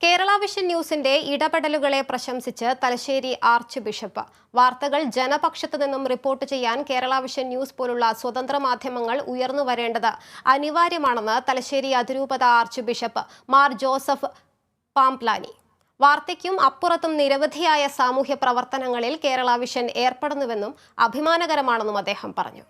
Kerala vision ന്യൂസിന്റെ ഇടപെടലുകളെ പ്രശംസിച്ച് തലശ്ശേരി ആർച്ച് ബിഷപ്പ്. വാർത്തകൾ ജനപക്ഷത്തു നിന്നും റിപ്പോർട്ട് ചെയ്യാൻ കേരള വിഷൻ ന്യൂസ് പോലുള്ള സ്വതന്ത്ര മാധ്യമങ്ങൾ ഉയർന്നു വരേണ്ടത് അനിവാര്യമാണെന്ന് തലശ്ശേരി അതിരൂപത archbishop Mar Joseph Pamplany. വാർത്തയ്ക്കും അപ്പുറത്തും നിരവധിയായ സാമൂഹ്യ പ്രവർത്തനങ്ങളിൽ കേരള വിഷൻ ഏർപ്പെടുന്നുവെന്നും അഭിമാനകരമാണെന്നും അദ്ദേഹം പറഞ്ഞു.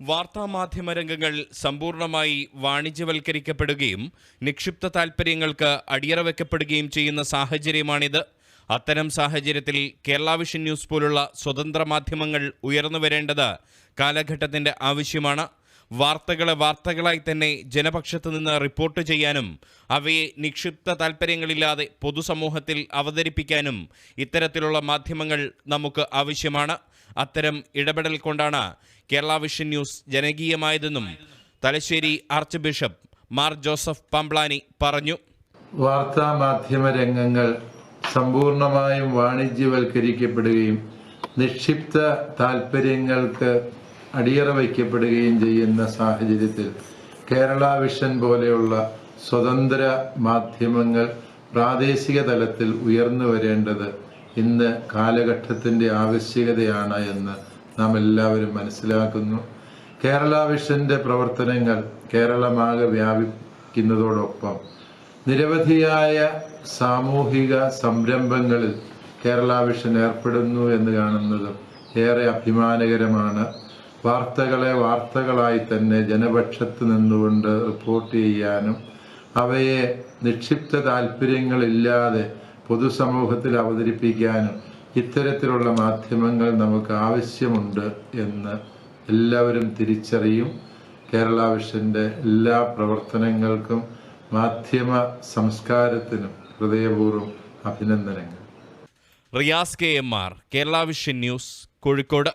വാർത്താമാധ്യമ രംഗങ്ങൾ സമ്പൂർണമായി വാണിജ്യവൽക്കരിക്കപ്പെടുകയും നിക്ഷിപ്ത താൽപ്പര്യങ്ങൾക്ക് അടിയറ വെക്കപ്പെടുകയും ചെയ്യുന്ന സാഹചര്യമാണിത്. അത്തരം സാഹചര്യത്തിൽ കേരള വിഷൻ ന്യൂസ് പോലുള്ള സ്വതന്ത്ര മാധ്യമങ്ങൾ ഉയർന്നു വരേണ്ടത് കാലഘട്ടത്തിന്റെ ആവശ്യമാണ്. വാർത്തകളെ വാർത്തകളായി തന്നെ ജനപക്ഷത്ത് നിന്ന് റിപ്പോർട്ട് ചെയ്യാനും അവയെ നിക്ഷിപ്ത താൽപ്പര്യങ്ങളില്ലാതെ പൊതുസമൂഹത്തിൽ അവതരിപ്പിക്കാനും ഇത്തരത്തിലുള്ള മാധ്യമങ്ങൾ നമുക്ക് ആവശ്യമാണ്. അത്തരം ഇടപെടൽ കൊണ്ടാണ് കേരള വിഷൻ ന്യൂസ് ജനകീയമായതെന്നും Thalassery archbishop Mar Joseph Pamplany പറഞ്ഞു. വാർത്താ മാധ്യമ രംഗങ്ങൾ സമ്പൂർണമായും വാണിജ്യവൽക്കരിക്കപ്പെടുകയും നിക്ഷിപ്ത താൽപ്പര്യങ്ങൾക്ക് അടിയറ വയ്ക്കപ്പെടുകയും ചെയ്യുന്ന സാഹചര്യത്തിൽ കേരള വിഷൻ പോലെയുള്ള സ്വതന്ത്ര മാധ്യമങ്ങൾ പ്രാദേശിക തലത്തിൽ ഉയർന്നു വരേണ്ടത് ഇന്ന് കാലഘട്ടത്തിന്റെ ആവശ്യകതയാണ് എന്ന് നാം എല്ലാവരും മനസ്സിലാക്കുന്നു. കേരള വിഷന്റെ പ്രവർത്തനങ്ങൾ കേരളമാകെ വ്യാപിക്കുന്നതോടൊപ്പം നിരവധിയായ സാമൂഹിക സംരംഭങ്ങളിൽ കേരള വിഷൻ ഏർപ്പെടുന്നു എന്ന് കാണുന്നതും ഏറെ അഭിമാനകരമാണ്. വാർത്തകളെ വാർത്തകളായി തന്നെ ജനപക്ഷത്ത് നിന്നുകൊണ്ട് റിപ്പോർട്ട് ചെയ്യാനും അവയെ നിക്ഷിപ്ത താല്പര്യങ്ങളില്ലാതെ പൊതുസമൂഹത്തിൽ അവതരിപ്പിക്കാനും ഇത്തരത്തിലുള്ള മാധ്യമങ്ങൾ നമുക്ക് ആവശ്യമുണ്ട് എന്ന് എല്ലാവരും തിരിച്ചറിയും. കേരള വിഷന്റെ എല്ലാ പ്രവർത്തനങ്ങൾക്കും മാധ്യമ സംസ്കാരത്തിനും ഹൃദയപൂർവം അഭിനന്ദനങ്ങൾ. Riyas K M R Kerala Vision News Kozhikode.